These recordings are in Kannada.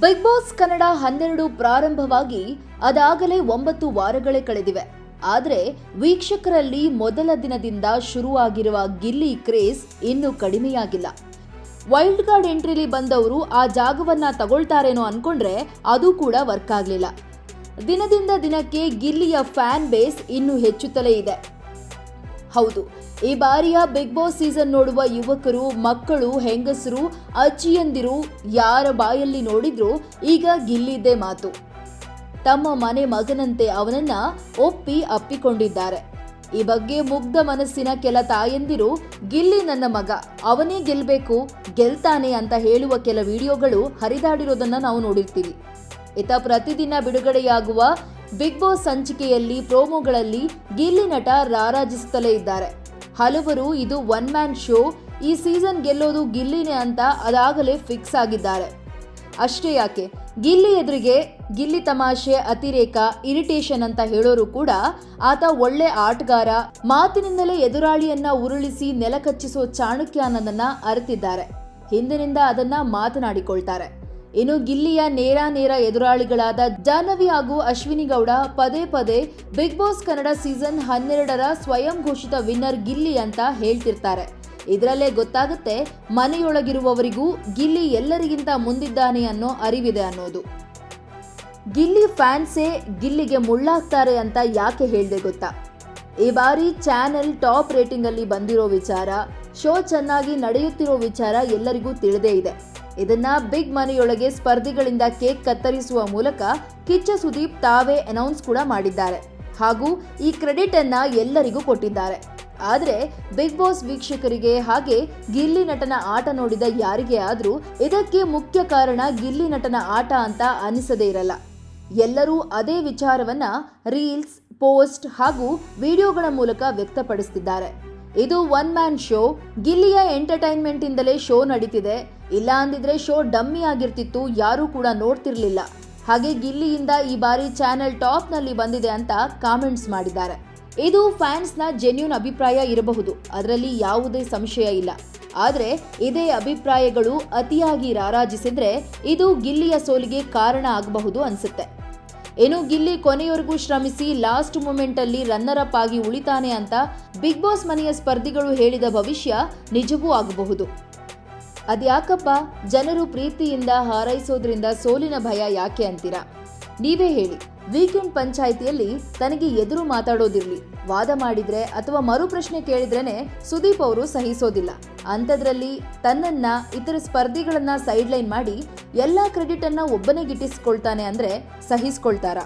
ಬಿಗ್ ಬಾಸ್ ಕನ್ನಡ ಹನ್ನೆರಡು ಪ್ರಾರಂಭವಾಗಿ ಅದಾಗಲೇ ಒಂಬತ್ತು ವಾರಗಳೇ ಕಳೆದಿವೆ. ಆದರೆ ವೀಕ್ಷಕರಲ್ಲಿ ಮೊದಲ ದಿನದಿಂದ ಶುರುವಾಗಿರುವ ಗಿಲ್ಲಿ ಕ್ರೇಜ್ ಇನ್ನೂ ಕಡಿಮೆಯಾಗಿಲ್ಲ. ವೈಲ್ಡ್ ಕಾರ್ಡ್ ಎಂಟ್ರಿಲಿ ಬಂದವರು ಆ ಜಾಗವನ್ನ ತಗೊಳ್ತಾರೇನೋ ಅನ್ಕೊಂಡ್ರೆ ಅದು ಕೂಡ ವರ್ಕ್ ಆಗಲಿಲ್ಲ. ದಿನದಿಂದ ದಿನಕ್ಕೆ ಗಿಲ್ಲಿಯ ಫ್ಯಾನ್ ಬೇಸ್ ಇನ್ನೂ ಹೆಚ್ಚುತ್ತಲೇ ಇದೆ. ಹೌದು. ಈ ಬಾರಿಯ ಬಿಗ್ ಬಾಸ್ ಸೀಸನ್ ನೋಡುವ ಯುವಕರು, ಮಕ್ಕಳು, ಹೆಂಗಸರು, ಅಜ್ಜಿಯಂದಿರು ಯಾರ ಬಾಯಲ್ಲಿ ನೋಡಿದ್ರು ಈಗ ಗಿಲ್ಲಿದ್ದೇ ಮಾತು. ತಮ್ಮ ಮನೆ ಮಗನಂತೆ ಅವನನ್ನ ಒಪ್ಪಿ ಅಪ್ಪಿಕೊಂಡಿದ್ದಾರೆ. ಈ ಬಗ್ಗೆ ಮುಗ್ಧ ಮನಸ್ಸಿನ ಕೆಲ ತಾಯಂದಿರು, ಗಿಲ್ಲಿ ನನ್ನ ಮಗ, ಅವನೇ ಗೆಲ್ಬೇಕು, ಗೆಲ್ತಾನೆ ಅಂತ ಹೇಳುವ ಕೆಲ ವಿಡಿಯೋಗಳು ಹರಿದಾಡಿರೋದನ್ನ ನಾವು ನೋಡಿರ್ತೀವಿ. ಇತ ಪ್ರತಿದಿನ ಬಿಡುಗಡೆಯಾಗುವ ಬಿಗ್ ಬಾಸ್ ಸಂಚಿಕೆಯಲ್ಲಿ ಪ್ರೋಮೋಗಳಲ್ಲಿ ಗಿಲ್ಲಿ ನಟ ರಾರಾಜಿಸುತ್ತಲೇ ಇದ್ದಾರೆ. ಹಲವರು ಇದು ಒನ್ ಮ್ಯಾನ್ ಶೋ, ಈ ಸೀಸನ್ ಗೆಲ್ಲೋದು ಗಿಲ್ಲಿನೇ ಅಂತ ಅದಾಗಲೇ ಫಿಕ್ಸ್ ಆಗಿದ್ದಾರೆ. ಅಷ್ಟೇ ಯಾಕೆ, ಗಿಲ್ಲಿ ಎದುರಿಗೆ ಗಿಲ್ಲಿ ತಮಾಷೆ, ಅತಿರೇಕ, ಇರಿಟೇಷನ್ ಅಂತ ಹೇಳೋರು ಕೂಡ ಆತ ಒಳ್ಳೆ ಆಟಗಾರ, ಮಾತಿನಿಂದಲೇ ಎದುರಾಳಿಯನ್ನ ಉರುಳಿಸಿ ನೆಲಕಚ್ಚಿಸೋ ಚಾಣಕ್ಯ ಅನ್ನೋದನ್ನ ಅರಿತಿದ್ದಾರೆ. ಹಿಂದಿನಿಂದ ಅದನ್ನ ಮಾತನಾಡಿಕೊಳ್ತಾರೆ. ಇನ್ನು ಗಿಲ್ಲಿಯ ನೇರ ನೇರ ಎದುರಾಳಿಗಳಾದ ಜಾಹ್ನವಿ ಹಾಗೂ ಅಶ್ವಿನಿ ಗೌಡ ಪದೇ ಪದೇ ಬಿಗ್ ಬಾಸ್ ಕನ್ನಡ ಸೀಸನ್ ಹನ್ನೆರಡರ ಸ್ವಯಂ ಘೋಷಿತ ವಿನ್ನರ್ ಗಿಲ್ಲಿ ಅಂತ ಹೇಳ್ತಿರ್ತಾರೆ. ಇದರಲ್ಲೇ ಗೊತ್ತಾಗುತ್ತೆ ಮನೆಯೊಳಗಿರುವವರಿಗೂ ಗಿಲ್ಲಿ ಎಲ್ಲರಿಗಿಂತ ಮುಂದಿದ್ದಾನೆ ಅನ್ನೋ ಅರಿವಿದೆ ಅನ್ನೋದು. ಗಿಲ್ಲಿ ಫ್ಯಾನ್ಸೇ ಗಿಲ್ಲಿಗೆ ಮುಳ್ಳಾಗ್ತಾರೆ ಅಂತ ಯಾಕೆ ಹೇಳಿದೆ ಗೊತ್ತಾ? ಈ ಬಾರಿ ಚಾನೆಲ್ ಟಾಪ್ ರೇಟಿಂಗ್ ಅಲ್ಲಿ ಬಂದಿರೋ ವಿಚಾರ, ಶೋ ಚೆನ್ನಾಗಿ ನಡೆಯುತ್ತಿರೋ ವಿಚಾರ ಎಲ್ಲರಿಗೂ ತಿಳಿದೇ ಇದೆ. ಇದನ್ನ ಬಿಗ್ ಮನೆಯೊಳಗೆ ಸ್ಪರ್ಧಿಗಳಿಂದ ಕೇಕ್ ಕತ್ತರಿಸುವ ಮೂಲಕ ಕಿಚ್ಚ ಸುದೀಪ್ ತಾವೇ ಅನೌನ್ಸ್ ಕೂಡ ಮಾಡಿದ್ದಾರೆ. ಹಾಗೂ ಈ ಕ್ರೆಡಿಟ್ ಅನ್ನ ಎಲ್ಲರಿಗೂ ಕೊಟ್ಟಿದ್ದಾರೆ. ಆದ್ರೆ ಬಿಗ್ ಬಾಸ್ ವೀಕ್ಷಕರಿಗೆ ಹಾಗೆ ಗಿಲ್ಲಿ ನಟನ ಆಟ ನೋಡಿದ ಯಾರಿಗೆ ಆದರೂ ಇದಕ್ಕೆ ಮುಖ್ಯ ಕಾರಣ ಗಿಲ್ಲಿ ನಟನ ಆಟ ಅಂತ ಅನಿಸದೇ ಇರಲ್ಲ. ಎಲ್ಲರೂ ಅದೇ ವಿಚಾರವನ್ನ ರೀಲ್ಸ್ ಪೋಸ್ಟ್ ಹಾಗೂ ವಿಡಿಯೋಗಳ ಮೂಲಕ ವ್ಯಕ್ತಪಡಿಸುತ್ತಿದ್ದಾರೆ ಇದು ಒನ್ ಮ್ಯಾನ್ ಶೋ, ಗಿಲ್ಲಿಯ ಎಂಟರ್ಟೈನ್ಮೆಂಟ್ ಇಂದಲೇ ಶೋ ನಡೀತಿದೆ. ಇಲ್ಲ ಅಂದಿದ್ರೆ ಶೋ ಡಮ್ಮಿ ಆಗಿರ್ತಿತ್ತು, ಯಾರೂ ಕೂಡ ನೋಡ್ತಿರ್ಲಿಲ್ಲ. ಹಾಗೆ ಗಿಲ್ಲಿಯಿಂದ ಈ ಬಾರಿ ಚಾನೆಲ್ ಟಾಪ್ನಲ್ಲಿ ಬಂದಿದೆ ಅಂತ ಕಾಮೆಂಟ್ಸ್ ಮಾಡಿದ್ದಾರೆ. ಇದು ಫ್ಯಾನ್ಸ್ನ ಜೆನ್ಯೂನ್ ಅಭಿಪ್ರಾಯ ಇರಬಹುದು, ಅದರಲ್ಲಿ ಯಾವುದೇ ಸಂಶಯ ಇಲ್ಲ. ಆದರೆ ಇದೇ ಅಭಿಪ್ರಾಯಗಳು ಅತಿಯಾಗಿ ರಾರಾಜಿಸಿದ್ರೆ ಇದು ಗಿಲ್ಲಿಯ ಸೋಲಿಗೆ ಕಾರಣ ಆಗಬಹುದು ಅನ್ಸುತ್ತೆ. ಇನ್ನು ಗಿಲ್ಲಿ ಕೊನೆಯವರೆಗೂ ಶ್ರಮಿಸಿ ಲಾಸ್ಟ್ ಮೂಮೆಂಟ್ ಅಲ್ಲಿ ರನ್ನರ್ ಅಪ್ ಆಗಿ ಉಳಿತಾನೆ ಅಂತ ಬಿಗ್ ಬಾಸ್ ಮನೆಯ ಸ್ಪರ್ಧಿಗಳು ಹೇಳಿದ ಭವಿಷ್ಯ ನಿಜವೂ ಆಗಬಹುದು. ಅದ್ಯಾಕಪ್ಪ ಜನರು ಪ್ರೀತಿಯಿಂದ ಹಾರೈಸೋದ್ರಿಂದ ಸೋಲಿನ ಭಯ ಯಾಕೆ ಅಂತೀರಾ? ನೀವೇ ಹೇಳಿ. ವೀಕೆಂಡ್ ಪಂಚಾಯಿತಿಯಲ್ಲಿ ತನಗೆ ಎದುರು ಮಾತಾಡೋದಿರ್ಲಿ. ವಾದ ಮಾಡಿದ್ರೆ ಅಥವಾ ಮರುಪ್ರಶ್ನೆ ಕೇಳಿದ್ರೇನೆ ಸುದೀಪ್ ಅವರು ಸಹಿಸೋದಿಲ್ಲ. ಅಂಥದ್ರಲ್ಲಿ ತನ್ನನ್ನ, ಇತರ ಸ್ಪರ್ಧಿಗಳನ್ನ ಸೈಡ್ಲೈನ್ ಮಾಡಿ ಎಲ್ಲ ಕ್ರೆಡಿಟ್ ಅನ್ನ ಒಬ್ಬನೇ ಗಿಟ್ಟಿಸ್ಕೊಳ್ತಾನೆ ಅಂದ್ರೆ ಸಹಿಸ್ಕೊಳ್ತಾರ.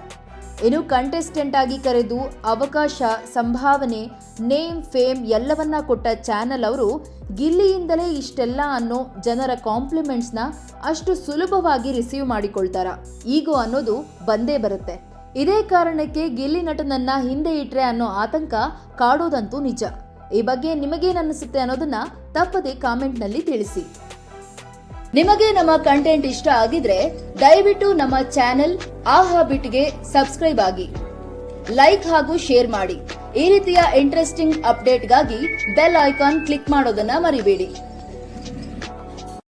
ಇನ್ನು ಕಂಟೆಸ್ಟೆಂಟ್ ಆಗಿ ಕರೆದು ಅವಕಾಶ, ಸಂಭಾವನೆ ನೇಮ್ ಫೇಮ್ ಎಲ್ಲವನ್ನ ಕೊಟ್ಟ ಚಾನೆಲ್ ಅವರು ಗಿಲ್ಲಿಯಿಂದಲೇ ಇಷ್ಟೆಲ್ಲ ಅನ್ನೋ ಜನರ ಕಾಂಪ್ಲಿಮೆಂಟ್ಸ್ನ ಅಷ್ಟು ಸುಲಭವಾಗಿ ರಿಸೀವ್ ಮಾಡಿಕೊಳ್ತಾರ. ಈಗೋ ಅನ್ನೋದು ಬಂದೇ ಬರುತ್ತೆ. ಇದೇ ಕಾರಣಕ್ಕೆ ಗಿಲ್ಲಿ ನಟನನ್ನ ಹಿಂದೆ ಇಟ್ರೆ ಅನ್ನೋ ಆತಂಕ ಕಾಡೋದಂತೂ ನಿಜ. ಈ ಬಗ್ಗೆ ನಿಮಗೇನನ್ನಿಸುತ್ತೆ ಅನ್ನೋದನ್ನ ತಪ್ಪದೆ ಕಾಮೆಂಟ್ನಲ್ಲಿ ತಿಳಿಸಿ. ನಿಮಗೆ ನಮ್ಮ ಕಂಟೆಂಟ್ ಇಷ್ಟ ಆಗಿದ್ರೆ ದಯವಿಟ್ಟು ನಮ್ಮ ಚಾನೆಲ್ ಆಹಾ ಬಿಟ್ಗೆ ಸಬ್ಸ್ಕ್ರೈಬ್ ಆಗಿ. ಲೈಕ್ ಹಾಗೂ ಶೇರ್ ಮಾಡಿ. ಈ ರೀತಿಯ ಇಂಟ್ರೆಸ್ಟಿಂಗ್ ಅಪ್ಡೇಟ್ಗಾಗಿ ಬೆಲ್ ಐಕಾನ್ ಕ್ಲಿಕ್ ಮಾಡೋದನ್ನ ಮರಿಬೇಡಿ.